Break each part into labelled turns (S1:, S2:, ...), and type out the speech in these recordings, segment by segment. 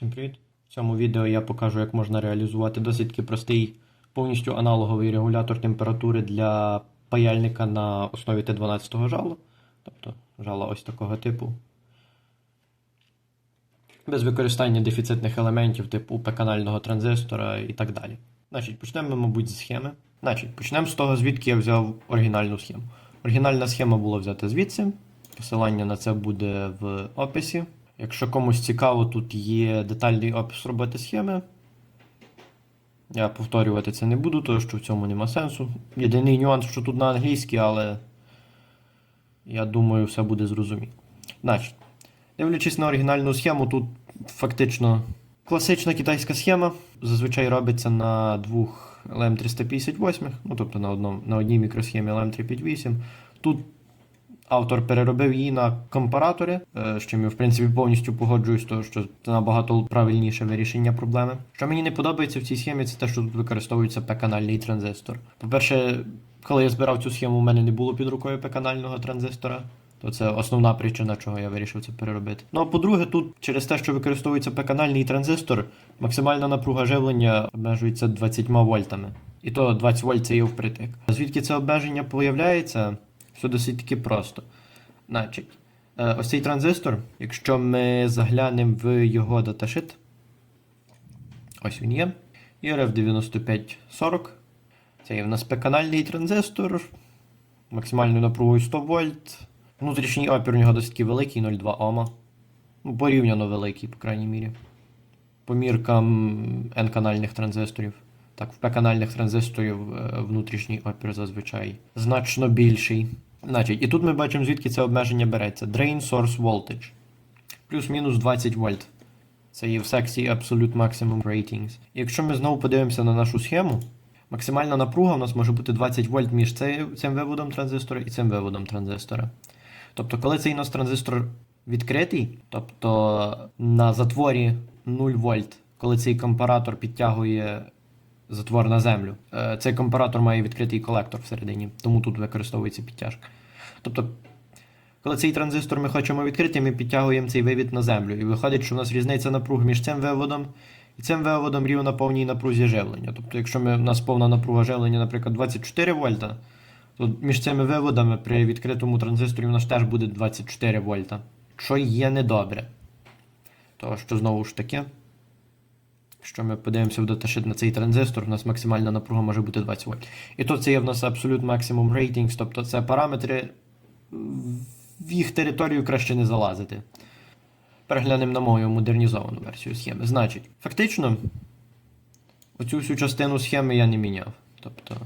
S1: Всім привіт! В цьому відео я покажу, як можна реалізувати досить таки простий, повністю аналоговий регулятор температури для паяльника на основі Т12 жала. Тобто жала ось такого типу. Без використання дефіцитних елементів типу П-канального транзистора і так далі. Значить, почнемо, мабуть, зі схеми. Значить, почнемо з того, звідки я взяв оригінальну схему. Оригінальна схема була взята звідси. Посилання на це буде в описі. Якщо комусь цікаво, тут є детальний опис роботи схеми. Я повторювати це не буду, тому що в цьому нема сенсу. Єдиний нюанс, що тут на англійській, але я думаю, все буде зрозуміло. Значить, дивлячись на оригінальну схему, тут фактично класична китайська схема. Зазвичай робиться на двох LM358, ну тобто на, одному, на одній мікросхемі LM358. Тут Автор переробив її на компаратори, е, з чим я в принципі повністю погоджуюсь, тому що це набагато правильніше вирішення проблеми. Що мені не подобається в цій схемі, це те, що тут використовується П-канальний транзистор. По-перше, коли я збирав цю схему, у мене не було під рукою П-канального транзистора. То це основна причина, чого я вирішив це переробити. Ну а по-друге, тут через те, що використовується П-канальний транзистор, максимальна напруга живлення обмежується 20 вольтами. І то 20 вольт це є впритик. Звідки це обмеження появляється? Все досить таки просто. Значить, е, ось цей транзистор, якщо ми заглянемо в його даташит, ось він є. ERF9540. Це є в нас П-канальний транзистор. Максимальною напругою 100 вольт. Внутрішній опір у нього досить таки великий, 0,2 Ома. Ну, порівняно великий, по крайній мірі. По міркам N-канальних транзисторів. Так, в П-канальних транзисторів е, внутрішній опір зазвичай значно більший. Значить, і тут ми бачимо, звідки це обмеження береться. Drain Source Voltage. Плюс-мінус 20 вольт. Це є в секції Absolute Maximum Ratings. І якщо ми знову подивимося на нашу схему, максимальна напруга у нас може бути 20 вольт між цим виводом транзистора і цим виводом транзистора. Тобто, коли цей у нас транзистор відкритий, тобто на затворі 0 вольт, коли цей компаратор підтягує затвор на землю, е, цей компаратор має відкритий колектор всередині, тому тут використовується підтяжка. Тобто, коли цей транзистор ми хочемо відкрити, ми підтягуємо цей вивід на землю. І виходить, що у нас різниця напруг між цим виводом і цим виводом рівна повній напрузі живлення. Тобто, якщо ми, у нас повна напруга живлення, наприклад, 24 вольта, то між цими виводами при відкритому транзисторі у нас теж буде 24 вольта. Що є недобре. Тому що знову ж таки, якщо ми подивимося в даташит на цей транзистор, у нас максимальна напруга може бути 20 вольт. І тут це є в нас Absolute Maximum Ratings, тобто це параметри, в їх територію краще не залазити. Переглянемо на мою модернізовану версію схеми. Значить, фактично, оцю всю частину схеми я не міняв. Тобто,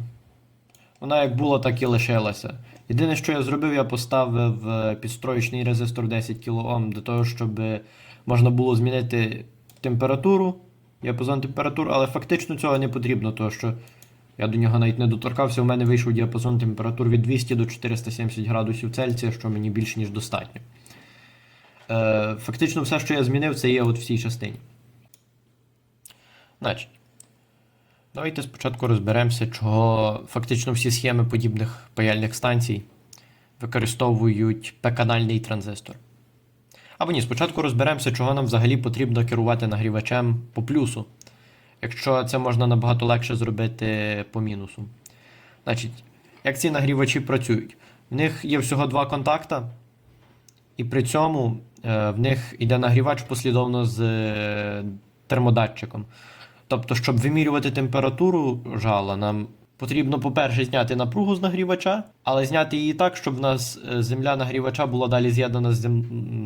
S1: вона як була, так і лишилася. Єдине, що я зробив, я поставив е, підстроєчний резистор 10 кОм для того, щоб можна було змінити температуру, діапазон температур, але фактично цього не потрібно, тому що я до нього навіть не доторкався. У мене вийшов діапазон температур від 200 до 470 градусів Цельсія, що мені більше, ніж достатньо. Е, Фактично, все, що я змінив, це є от в цій частині. Значить, давайте спочатку розберемося, чого фактично всі схеми подібних паяльних станцій використовують П-канальний транзистор. Або ні, спочатку розберемося, чого нам взагалі потрібно керувати нагрівачем по плюсу, якщо це можна набагато легше зробити по мінусу. Значить, як ці нагрівачі працюють? В них є всього два контакта, і при цьому е, в них йде нагрівач послідовно з е, термодатчиком. Тобто, щоб вимірювати температуру жала, нам потрібно, по-перше, зняти напругу з нагрівача, але зняти її так, щоб в нас е, земля нагрівача була далі з'єднана з,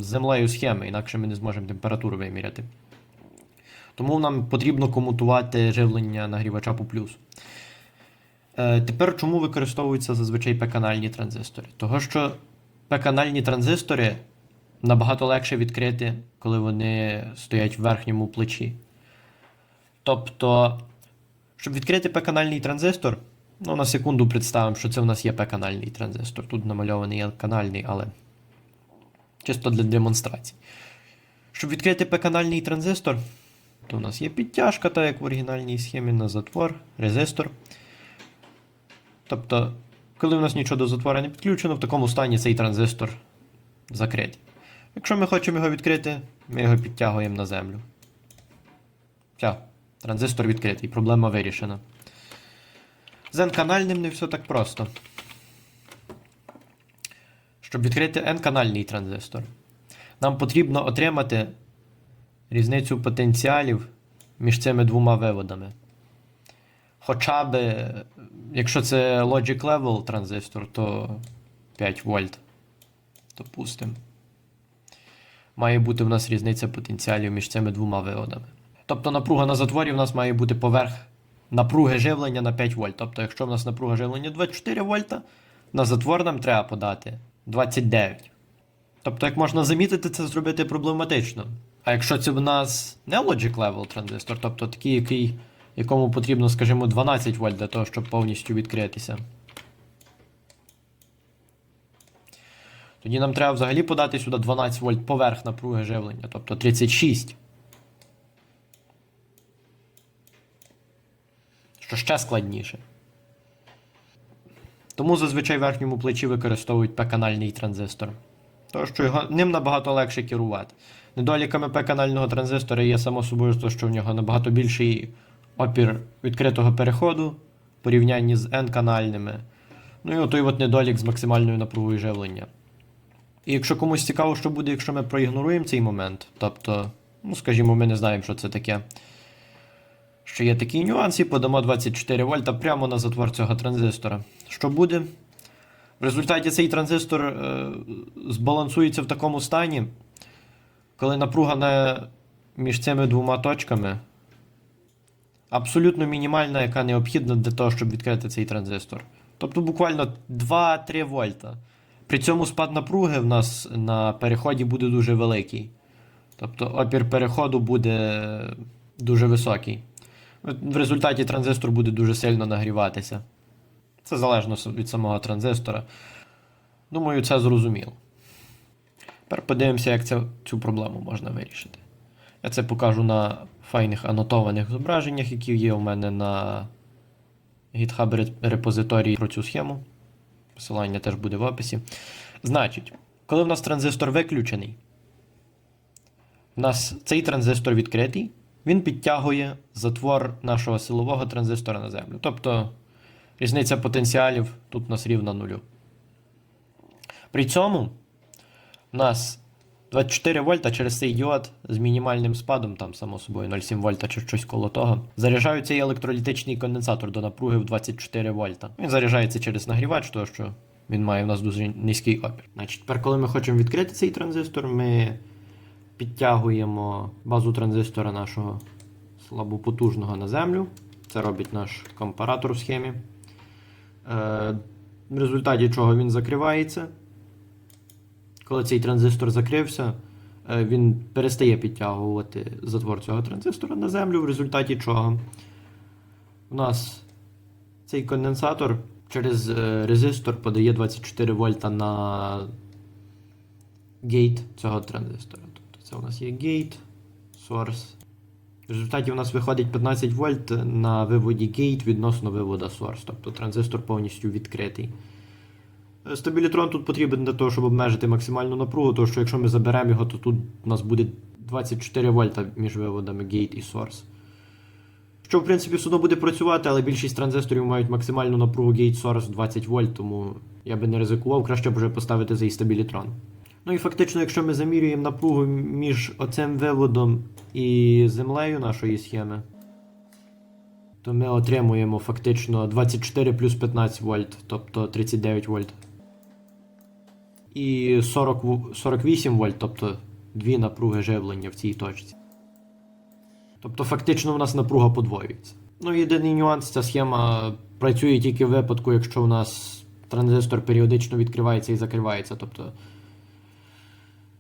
S1: землею схеми, інакше ми не зможемо температуру виміряти. Тому нам потрібно комутувати живлення нагрівача по плюсу. Е, тепер чому використовуються зазвичай П-канальні транзистори? Того, що П-канальні транзистори набагато легше відкрити, коли вони стоять в верхньому плечі. Тобто, щоб відкрити П-канальний транзистор, ну на секунду представимо, що це в нас є П-канальний транзистор. Тут намальований N-канальний, але чисто для демонстрації. Щоб відкрити П-канальний транзистор, то у нас є підтяжка, так як в оригінальній схемі на затвор, резистор. Тобто, коли у нас нічого до затвора не підключено, в такому стані цей транзистор закритий. Якщо ми хочемо його відкрити, ми його підтягуємо на землю. Все, транзистор відкритий, проблема вирішена. З N-канальним не все так просто. Щоб відкрити N-канальний транзистор, нам потрібно отримати різницю потенціалів між цими двома виводами. Хоча б, якщо це Logic Level транзистор, то 5 вольт. Допустимо. Має бути в нас різниця потенціалів між цими двома виводами. Тобто напруга на затворі в нас має бути поверх напруги живлення на 5 вольт. Тобто, якщо в нас напруга живлення 24 вольта, на затвор нам треба подати 29. Тобто, як можна замітити, це зробити проблематично. А якщо це в нас не Logic Level транзистор, тобто такий, який, якому потрібно, скажімо, 12 вольт для того, щоб повністю відкритися. Тоді нам треба взагалі подати сюди 12 вольт поверх напруги живлення, тобто 36. Що ще складніше. Тому зазвичай в верхньому плечі використовують П-канальний транзистор. Тому що його, ним набагато легше керувати. Недоліками П-канального транзистора є само собою те, що в нього набагато більший опір відкритого переходу в порівнянні з N-канальними. Ну і отой от недолік з максимальною напругою живлення. І якщо комусь цікаво, що буде, якщо ми проігноруємо цей момент, тобто, ну скажімо, ми не знаємо, що це таке. Що є такий нюанс, і подамо 24 вольта прямо на затвор цього транзистора. Що буде? В результаті цей транзистор е, збалансується в такому стані, коли напруга на, між цими двома точками абсолютно мінімальна, яка необхідна для того, щоб відкрити цей транзистор. Тобто буквально 2-3 вольта. При цьому спад напруги в нас на переході буде дуже великий. Тобто опір переходу буде дуже високий. В результаті транзистор буде дуже сильно нагріватися. Це залежно від самого транзистора. Думаю, це зрозуміло. Тепер подивимося, як це, цю проблему можна вирішити. Я це покажу на файних анотованих зображеннях, які є у мене на GitHub репозиторії про цю схему. Посилання теж буде в описі. Значить, коли в нас транзистор виключений, у нас цей транзистор відкритий, він підтягує затвор нашого силового транзистора на землю. Тобто різниця потенціалів тут у нас рівна нулю. При цьому у нас 24 вольта через цей діод з мінімальним спадом, там, само собою, 0,7 вольта чи щось коло того, заряджають цей електролітичний конденсатор до напруги в 24 вольта. Він заряджається через нагрівач, тому що він має у нас дуже низький опір. Значить, тепер, коли ми хочемо відкрити цей транзистор, ми підтягуємо базу транзистора нашого слабопотужного на землю. Це робить наш компаратор в схемі. Е, в результаті чого він закривається. Коли цей транзистор закрився, е, він перестає підтягувати затвор цього транзистора на землю, в результаті чого у нас цей конденсатор через е, резистор подає 24 вольта на гейт цього транзистора. Це у нас є гейт, source. В результаті у нас виходить 15 вольт на виводі гейт відносно вивода source. Тобто транзистор повністю відкритий. Е, Стабілітрон тут потрібен для того, щоб обмежити максимальну напругу, тому що якщо ми заберемо його, то тут у нас буде 24 вольта між виводами gate і source. Що, в принципі, все одно буде працювати, але більшість транзисторів мають максимальну напругу gate source 20 вольт, тому я би не ризикував, краще б вже поставити цей стабілітрон. Ну і фактично, якщо ми замірюємо напругу між оцим виводом і землею нашої схеми, то ми отримуємо фактично 24 плюс 15 вольт, тобто 39 вольт. І 40, 48 вольт, тобто дві напруги живлення в цій точці. Тобто фактично у нас напруга подвоюється. Ну, єдиний нюанс, ця схема працює тільки в випадку, якщо у нас транзистор періодично відкривається і закривається. Тобто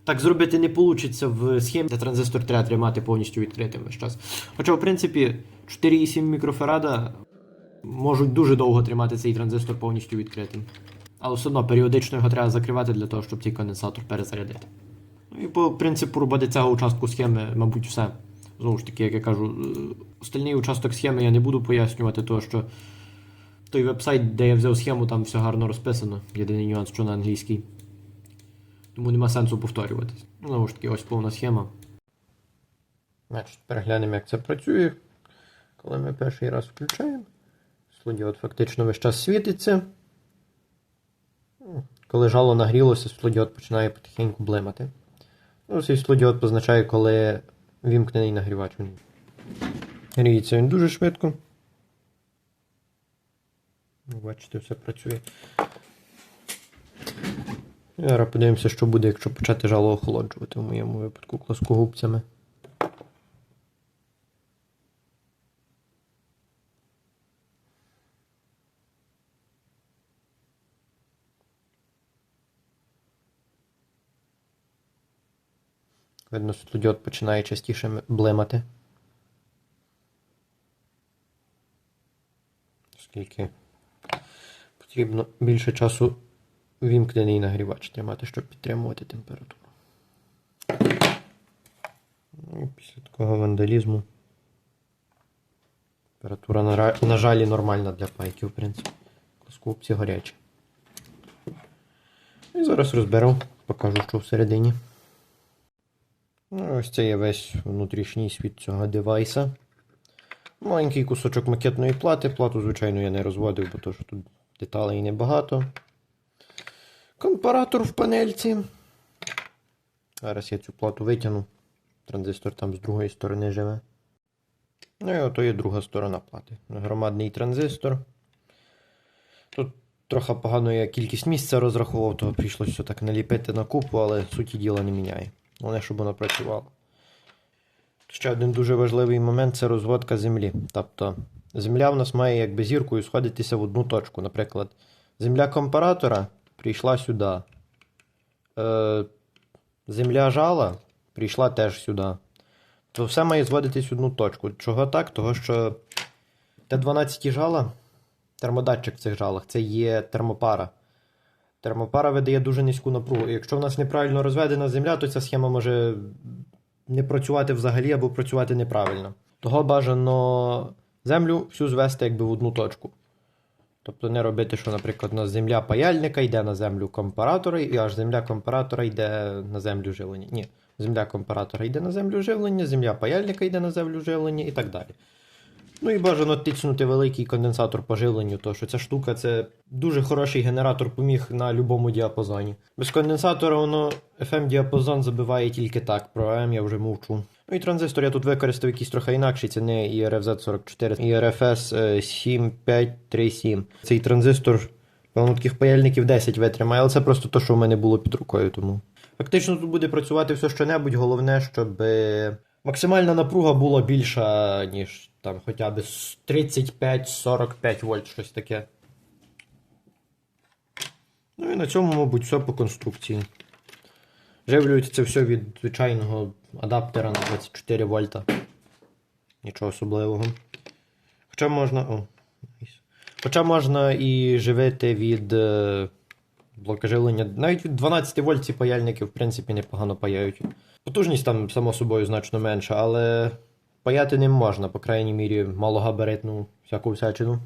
S1: так зробити не вийде в схемі, де транзистор треба тримати повністю відкритим весь час. Хоча, в принципі, 4,7 мікрофарада можуть дуже довго тримати цей транзистор повністю відкритим. Але все одно періодично його треба закривати для того, щоб цей конденсатор перезарядити. Ну і по принципу роботи цього участку схеми, мабуть, все. Знову ж таки, як я кажу, остальний участок схеми я не буду пояснювати, тому що той вебсайт, де я взяв схему, там все гарно розписано. Єдиний нюанс, що на англійській. Тому нема сенсу повторюватись. Ну, Знову ж таки, ось повна схема. Значить, переглянемо, як це працює. Коли ми перший раз включаємо. Світлодіод фактично весь час світиться. Коли жало нагрілося, світлодіод починає потихеньку блимати. Ну, цей світлодіод позначає, коли вімкнений нагрівач. Гріється він дуже швидко. Бачите, все працює. Зараз подивимося, що буде, якщо почати жало охолоджувати в моєму випадку плоскогубцями. Видно, світлодіод починає частіше блимати. Оскільки потрібно більше часу вімкнений нагрівач тримати, щоб підтримувати температуру. Ну, після такого вандалізму. Температура, на, на жаль, нормальна для пайки, в принципі. Плоскогубці гарячі. І зараз розберу, покажу, що всередині. Ну, ось це є весь внутрішній світ цього девайса. Маленький кусочок макетної плати. Плату, звичайно, я не розводив, бо то, що тут деталей небагато. Компаратор в панельці. Зараз я цю плату витягну. Транзистор там з другої сторони живе. Ну і ото є друга сторона плати. Громадний транзистор. Тут трохи погано я кількість місця розраховував, то прийшлося все так наліпити на купу, але суті діла не міняє. Головне, щоб воно працювало. Ще один дуже важливий момент це розводка землі. Тобто земля в нас має якби зіркою сходитися в одну точку. Наприклад, земля компаратора прийшла сюди. Е, земля жала прийшла теж сюди. То все має зводитись в одну точку. Чого так? Того що Т12 жала, термодатчик в цих жалах, це є термопара. Термопара видає дуже низьку напругу. Якщо в нас неправильно розведена земля, то ця схема може не працювати взагалі або працювати неправильно. Того бажано землю всю звести якби в одну точку. Тобто не робити, що, наприклад, у нас земля паяльника йде на землю компаратора, і аж земля компаратора йде на землю живлення. Ні, земля компаратора йде на землю живлення, земля паяльника йде на землю живлення і так далі. Ну і бажано тицнути великий конденсатор по живленню, тому що ця штука це дуже хороший генератор поміг на будь-якому діапазоні. Без конденсатора воно FM-діапазон забиває тільки так, про AM я вже мовчу. Ну і транзистор я тут використав якийсь трохи інакший, це не IRFZ44, IRFS е, 7537. Цей транзистор, певно, таких паяльників 10 витримає, але це просто те, що в мене було під рукою. тому. Фактично тут буде працювати все що-небудь, головне, щоб максимальна напруга була більша, ніж там хоча б 35-45 вольт, щось таке. Ну і на цьому, мабуть, все по конструкції. Живлюється це все від звичайного адаптера на 24 вольта. Нічого особливого. Хоча можна. О. Хоча можна і живити від е, блока. Навіть від 12 вольт ці паяльники, в принципі, непогано паяють. Потужність там, само собою, значно менша, але паяти ним можна, по крайній мірі, малогабаритну всяку всячину.